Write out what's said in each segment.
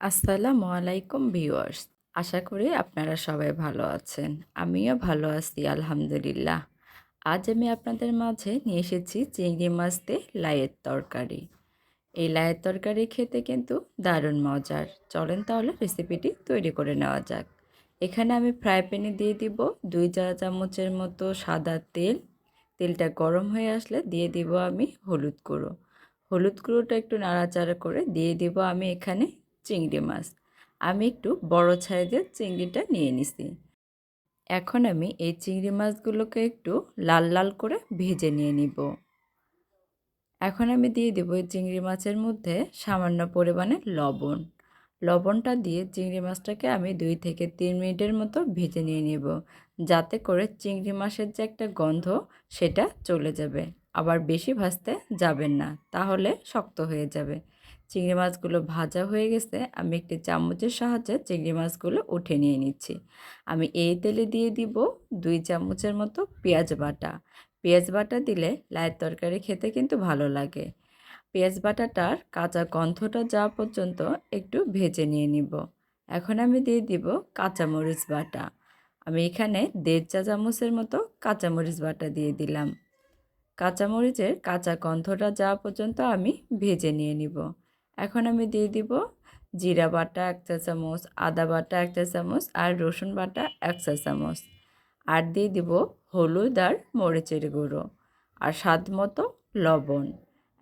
আসসালামু আলাইকুম ভিউয়ার্স। আশা করি আপনারা সবাই ভালো আছেন। আমিও ভালো আছি, আলহামদুলিল্লাহ। আজ আমি আপনাদের মাঝে নিয়ে এসেছি চিংড়ি মাছ দিয়ে তরকারি। এই লাইয়ের তরকারি খেতে কিন্তু দারুণ মজার। চলেন তাহলে রেসিপিটি তৈরি করে নেওয়া যাক। এখানে আমি ফ্রাই প্যানে দিয়ে দিব দুই চা চামচের মতো সাদা তেল। তেলটা গরম হয়ে আসলে দিয়ে দিব আমি হলুদ গুঁড়ো। হলুদ গুঁড়োটা একটু নাড়াচাড়া করে দিয়ে দিব আমি এখানে চিংড়ি মাছ। আমি একটু বড় সাইজের চিংড়িটা নিয়ে নিছি। এখন আমি এই চিংড়ি মাছগুলোকে একটু লাল লাল করে ভেজে নিয়ে নিব। এখন আমি দিয়ে দেবো এই চিংড়ি মাছের মধ্যে সামান্য পরিমাণে লবণ। লবণটা দিয়ে চিংড়ি মাছটাকে আমি দুই থেকে তিন মিনিটের মতো ভেজে নিয়ে নেব। যাতে করে চিংড়ি মাছের যে একটা গন্ধ, সেটা চলে যাবে। আবার বেশি ভাজতে যাবেন না, তাহলে শক্ত হয়ে যাবে। চিংড়ি মাছগুলো ভাজা হয়ে গেছে, আমি একটি চামচের সাহায্যে চিংড়ি মাছগুলো উঠে নিয়ে নিচ্ছি। আমি এই তেলে দিয়ে দিব দুই চামচের মতো পেঁয়াজ বাটা। পেঁয়াজ বাটা দিলে লাইয়ের তরকারি খেতে কিন্তু ভালো লাগে। পেঁয়াজ বাটাটার কাঁচা গন্ধটা যাওয়া পর্যন্ত একটু ভেজে নিয়ে নিব। এখন আমি দিয়ে দিব কাঁচামরিচ বাটা। আমি এখানে দেড় চা চামচের মতো কাঁচামরিচ বাটা দিয়ে দিলাম। কাঁচামরিচের কাঁচা গন্ধটা যাওয়া পর্যন্ত আমি ভেজে নিয়ে নিব। এখন আমি দিয়ে দিব জিরা বাটা এক চা চামচ, আদা বাটা এক চা চামচ আর রসুন বাটা এক চা চামচ। আর দিয়ে দিব হলুদ আর মরিচের গুঁড়ো আর স্বাদ মতো লবণ।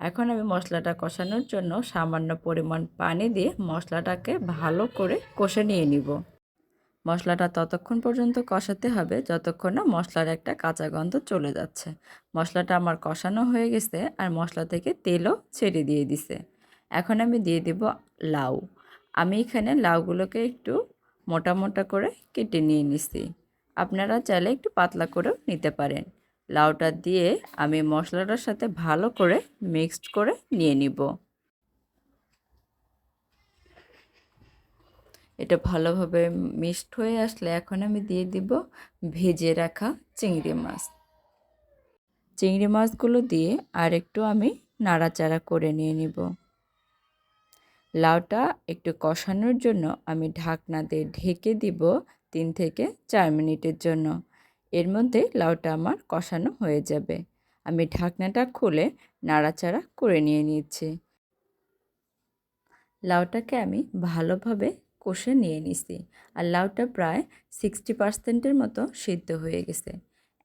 এখন আমি মশলাটা কষানোর জন্য সামান্য পরিমাণ পানি দিয়ে মশলাটাকে ভালো করে কষে নিয়ে নিব। মশলাটা ততক্ষণ পর্যন্ত কষাতে হবে যতক্ষণ না মশলার একটা কাঁচা গন্ধ চলে যাচ্ছে। মশলাটা আমার কষানো হয়ে গেছে আর মশলা থেকে তেলও ছেড়ে দিয়ে দিছে। এখন আমি দিয়ে দেব লাউ। আমি এখানে লাউগুলোকে একটু মোটা মোটা করে কেটে নিয়ে নিছি। আপনারা চাইলে একটু পাতলা করেও নিতে পারেন। লাউটা দিয়ে আমি মশলাটার সাথে ভালো করে মিক্সড করে নিয়ে নিব। এটা ভালোভাবে মিক্সড হয়ে আসলে এখন আমি দিয়ে দিব ভেজে রাখা চিংড়ি মাছ। চিংড়ি মাছগুলো দিয়ে আর একটু আমি নাড়াচাড়া করে নিয়ে নিব। লাউটা একটু কষানোর জন্য আমি ঢাকনা দিয়ে ঢেকে দিব তিন থেকে চার মিনিটের জন্য। এর মধ্যে লাউটা আমার কষানো হয়ে যাবে। আমি ঢাকনাটা খুলে নাড়াচাড়া করে নিয়ে নিচ্ছি। লাউটাকে আমি ভালোভাবে কষে নিয়ে নিছি আর লাউটা প্রায় সিক্সটি পার্সেন্টের মতো সিদ্ধ হয়ে গেছে।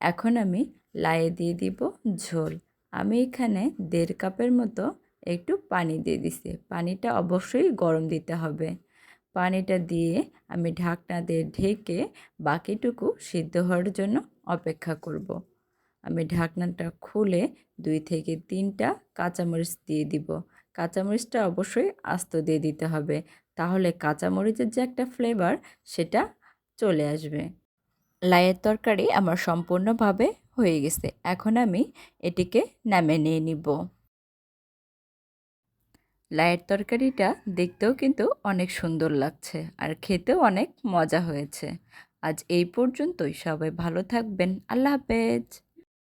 এখন আমি লাইয়ে দিয়ে দিব ঝোল। আমি এখানে দেড় কাপের মতো একটু পানি দিয়ে দিছি। পানিটা অবশ্যই গরম দিতে হবে। পানিটা দিয়ে আমি ঢাকনা দিয়ে ঢেকে বাকিটুকু সিদ্ধ হওয়ার জন্য অপেক্ষা করব। আমি ঢাকনাটা খুলে দুই থেকে তিনটা কাঁচামরিচ দিয়ে দিব। কাঁচামরিচটা অবশ্যই আস্ত দিয়ে দিতে হবে। তাহলে কাঁচামরিচের যে একটা ফ্লেভার সেটা চলে আসবে। লাইয়ের তরকারি আমার সম্পূর্ণভাবে হয়ে গেছে। এখন আমি এটিকে নামে নিয়ে নিব। লাইয়ের তরকারিটা দেখতেও কিন্তু অনেক সুন্দর লাগছে আর খেতেও অনেক মজা হয়েছে। আজ এই পর্যন্তই। সবাই ভালো থাকবেন। আল্লাহ হাফেজ।